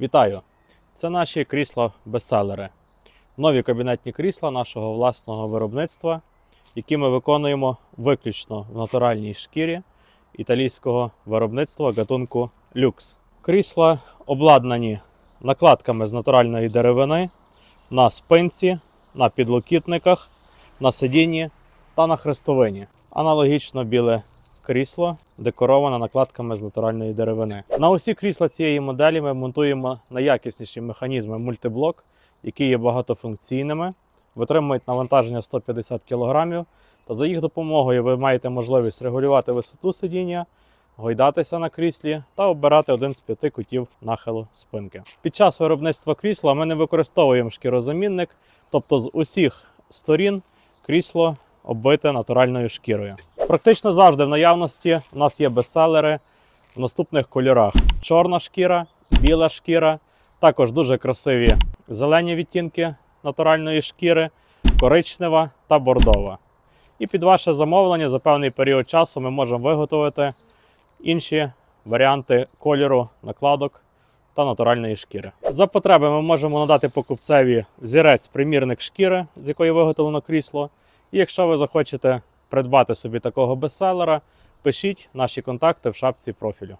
Вітаю! Це наші крісла-бестселери. Нові кабінетні крісла нашого власного виробництва, які ми виконуємо виключно в натуральній шкірі італійського виробництва гатунку люкс. Крісла обладнані накладками з натуральної деревини на спинці, на підлокітниках, на сидінні та на хрестовині. Аналогічно біле крісло декороване накладками з натуральної деревини. На усі крісла цієї моделі ми монтуємо найякісніші механізми мультиблок, які є багатофункційними, витримують навантаження 150 кг, та за їх допомогою ви маєте можливість регулювати висоту сидіння, гойдатися на кріслі та обирати один з п'яти кутів нахилу спинки. Під час виробництва крісла ми не використовуємо шкірозамінник, тобто з усіх сторін крісло оббите натуральною шкірою. Практично завжди в наявності у нас є бестселери в наступних кольорах: чорна шкіра, біла шкіра, також дуже красиві зелені відтінки натуральної шкіри, коричнева та бордова. І під ваше замовлення за певний період часу ми можемо виготовити інші варіанти кольору накладок та натуральної шкіри. За потреби ми можемо надати покупцеві взірець примірник шкіри, з якої виготовлено крісло. І якщо ви захочете придбати собі такого бестселера, пишіть наші контакти в шапці профілю.